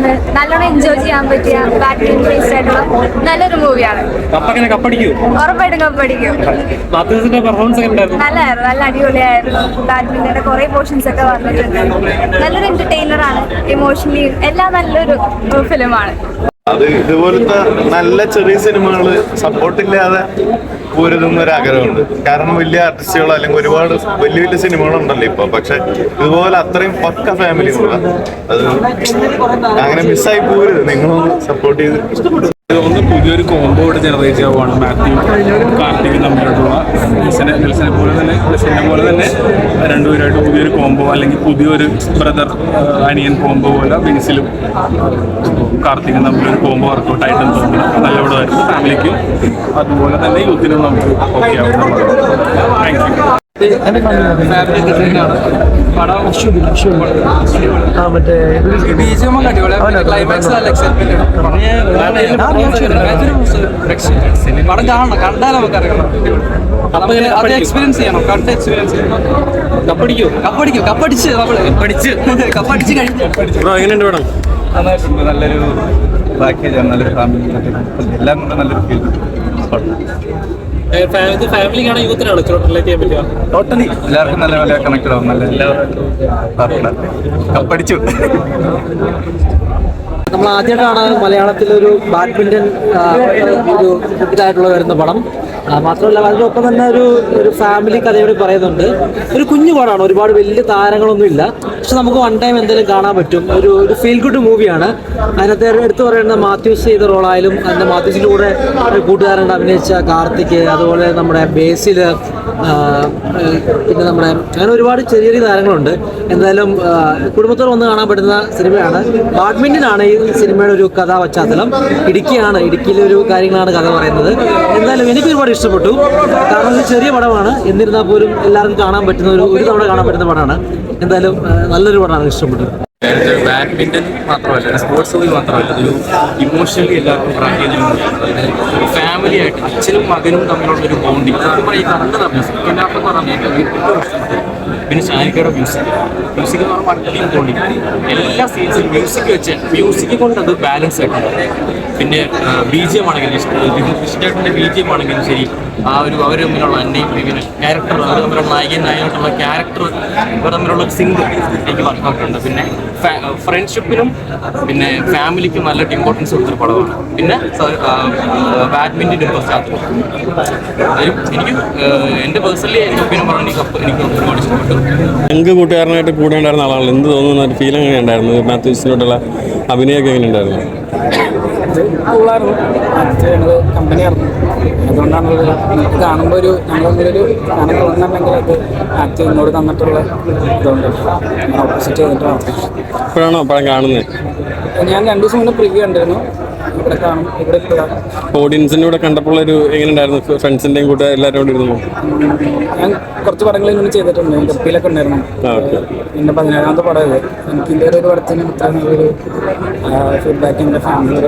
വന്ന് നല്ലോണം എൻജോയ് ചെയ്യാൻ പറ്റിയ ബാറ്റിംഗ് ബേസ്ഡ് ആയിട്ടുള്ള നല്ലൊരു മൂവിയാണ് കപ്പങ്ങനെ കപ്പടിക്കൂ? ഉറപ്പായിട്ടും കപ്പടിക്കും. പെർഫോമൻസ് നല്ലതായിരുന്നു നല്ല അടിപൊളിയായിരുന്നു. ബാഡ്മിന്റന്റെ കുറെ പോർഷൻസ് ഒക്കെ വന്നിട്ടുണ്ട്. നല്ലൊരു എന്റർടൈനർ ആണ്. ഇമോഷണലി എല്ലാം നല്ലൊരു ഫിലിമാണ് അത് ഇതുപോലത്തെ നല്ല ചെറിയ സിനിമകൾ സപ്പോർട്ടില്ലാതെ പോരുതെന്ന് ഒരു ആഗ്രഹമുണ്ട്. കാരണം വലിയ ആർട്ടിസ്റ്റുകളോ അല്ലെങ്കിൽ ഒരുപാട് വലിയ വലിയ സിനിമകളുണ്ടല്ലോ ഇപ്പൊ. പക്ഷെ ഇതുപോലെ അത്രയും പക്ക ഫാമിലി അത് അങ്ങനെ മിസ്സായി പോരുത്. നിങ്ങളൊന്ന് സപ്പോർട്ട് ചെയ്ത് പുതിയൊരു കോംബോ ഇവിടെ ജനറേറ്റ് ചെയ്യുവാണ്. മാത്യു കാർത്തിക് തമ്മിലായിട്ടുള്ള നെൽസനെ നെൽസനെ പോലെ തന്നെ നെൽസനെ പോലെ തന്നെ രണ്ടുപേരായിട്ട് പുതിയൊരു കോംബോ അല്ലെങ്കിൽ പുതിയൊരു ബ്രദർ അനിയൻ കോംബോ പോലെ ബിൻസിലും കാർത്തിക് തമ്മിലൊരു കോംബോ വർക്കൗട്ട് ആയിട്ടും തോന്നുന്നു. നല്ല പടമായിരുന്നു ഫാമിലിക്ക് അതുപോലെ തന്നെ യൂത്തിനും നമുക്ക് ഓക്കെ ആവും. താങ്ക് യു പടം. കാണണം കണ്ടാൽ അത് എക്സ്പീരിയൻസ് ചെയ്യണം കണ്ട എക്സ്പീരിയൻസ് ചെയ്യണം. കപ്പടിക്കൂ? കപ്പടിക്കും. കപ്പടിച്ച് നമ്മൾ. പഠിച്ച് കപ്പടിച്ച് കഴിഞ്ഞു. ബ്രോ എങ്ങനെയുണ്ട് പടം? നന്നായിട്ടുണ്ട്. നല്ലൊരു പാക്കേജാണ് നല്ലൊരു ഫാമിലി എല്ലാം കൂടെ നല്ലൊരു ഫീൽ ഫാമിലിക്കാണോ യൂത്തിനാണോ റിലേറ്റ് ചെയ്യാൻ പറ്റുക ടോട്ടലി എല്ലാവർക്കും നല്ല പോലെ കണക്റ്റഡ് ആവും നല്ല എല്ലാവരും കപ്പടിച്ചു. നമ്മൾ ആദ്യമായിട്ടാണ് മലയാളത്തിലൊരു ബാഡ്മിന്റൺ ഒരു ഇതായിട്ടുള്ള വരുന്ന പടം. മാത്രമല്ല അതിനൊപ്പം തന്നെ ഒരു ഒരു ഫാമിലി കഥയോട് പറയുന്നുണ്ട്. ഒരു കുഞ്ഞു പടമാണ് ഒരുപാട് വലിയ താരങ്ങളൊന്നും ഇല്ല പക്ഷെ നമുക്ക് വൺ ടൈം എന്തെങ്കിലും കാണാൻ പറ്റും. ഒരു ഒരു ഫീൽ ഗുഡ് മൂവിയാണ് അതിനകത്ത് എടുത്തു പറയുന്ന മാത്യൂസ് ചെയ്ത റോളായാലും അതിന്റെ മാത്യൂസിന്റെ കൂടെ ഒരു കൂട്ടുകാരൻ അഭിനയിച്ച കാർത്തിക് അതുപോലെ നമ്മുടെ ബേസിൽ പിന്നെ നമ്മുടെ അങ്ങനെ ഒരുപാട് ചെറിയ ചെറിയ താരങ്ങളുണ്ട്. എന്തായാലും കുടുംബത്തോടെ വന്ന് കാണാൻ പറ്റുന്ന സിനിമയാണ്. ബാഡ്മിന്റൺ ആണ് ഈ സിനിമയുടെ ഒരു കഥാ പശ്ചാത്തലം ഇടുക്കിയാണ് ഇടുക്കിയിലെ ഒരു കാര്യങ്ങളാണ് കഥ പറയുന്നത്. എന്തായാലും എനിക്ക് ഒരുപാട് ഇഷ്ടപ്പെട്ടു. കാരണം ഇത് ചെറിയ പടമാണ്. എന്നിരുന്നാൽ പോലും എല്ലാവർക്കും കാണാൻ പറ്റുന്ന ഒരു ഒരു തവണ കാണാൻ പറ്റുന്ന പടമാണ്. എന്തായാലും നല്ലൊരു പടമാണ് ഇഷ്ടപ്പെട്ടു ബാഡ്മിന്റൺ മാത്രമല്ല സ്പോർട്സ് മാത്രമല്ല ഒരു ഇമോഷണലി എല്ലാവർക്കും ചെയ്യുന്ന ഫാമിലി ആയിട്ട് അച്ഛനും മകനും തമ്മിലുള്ള ഒരു ബോണ്ടിങ് അതൊക്കെ ഈ കറണ്ട് തന്നെ സെക്കൻഡ് ഹാഫ് എന്ന് പറഞ്ഞാൽ പിന്നെ ഷാനിക്കയുടെ മ്യൂസിക് മ്യൂസിക് എന്ന് പറഞ്ഞാൽ ബോണ്ടിങ് എല്ലാ സീൻസും മ്യൂസിക് വെച്ച് മ്യൂസിക് കൊണ്ട് അത് ബാലൻസ് ആയിട്ടുണ്ട്. പിന്നെ ബി ജി എം ആണെങ്കിലും കൃഷ്ണേട്ടന്റെ ബി ജി എം ആണെങ്കിലും ശരി ആ ഒരു അവർ തമ്മിലുള്ള അന്നയും ഇങ്ങനെ ക്യാരക്ടർ അവർ തമ്മിലുള്ള നായകൻ നായകനായിട്ടുള്ള ക്യാരക്ടർ ഇവർ തമ്മിലുള്ള സിംഗ് എനിക്ക് വർക്കൗട്ടുണ്ട് പിന്നെ ഫ്രണ്ട്ഷിപ്പിനും പിന്നെ ഫാമിലിക്കും നല്ല ഇമ്പോർട്ടൻസ് കൊടുത്തൊരു പടമാണ്. പിന്നെ ബാഡ്മിന്റനും പശ്ചാത്തലം. എനിക്ക് എന്റെ പേഴ്സണലി എന്റെ ഒപ്പീനിയൻ പറഞ്ഞാൽ എനിക്ക് എനിക്ക് ഒരുപാട് ഇഷ്ടപ്പെട്ടു. ഞങ്ങൾക്ക് കൂട്ടുകാരനായിട്ട് കൂടെ ഉണ്ടായിരുന്ന ആളാണല്ലോ എന്ത് തോന്നുന്ന? ഒരു ഫീൽ എങ്ങനെ ഉണ്ടായിരുന്നു? മാത്യൂസിനോട്ടുള്ള അഭിനയമൊക്കെ എങ്ങനെ ഉണ്ടായിരുന്നു? കമ്പനിയായിരുന്നു അതുകൊണ്ടാണ് കാണുമ്പോൾ ഒരു ഞങ്ങൾ തമ്മിലൊരു കാണാൻ തോന്നുന്നുണ്ടെങ്കിൽ അത് ആക്ട് എന്നോട് തന്നിട്ടുള്ള ഇതുകൊണ്ട് ഓപ്പോസിറ്റ് ചെയ്തിട്ടാണ് ഇപ്പോഴാണോ പഴം കാണുന്നത്? ഞാൻ രണ്ടു ദിവസം മുന്നേ പ്രിവ്യൂ കണ്ടിരുന്നു. ഓഡിയൻസിന്റെ കൂടെ കണ്ടപ്പോൾ ഒരു എങ്ങനെ ഉണ്ടായിരുന്നു ഫ്രണ്ട്സിന്റെയും കൂടെ എല്ലാവരും കൂടെ ഇരുന്നു ഞാൻ കുറച്ച് പടങ്ങളിൽ നിന്ന് ചെയ്തിട്ടുണ്ട്. ഗപ്പിയിലൊക്കെ ഉണ്ടായിരുന്നു. എന്റെ പതിനേഴാമത്തെ പടം എനിക്ക് ഇതുവരെ ഒരു പടത്തിന് ഇത്ര നല്ലൊരു ഫീഡ്ബാക്ക് എന്റെ ഫാമിലി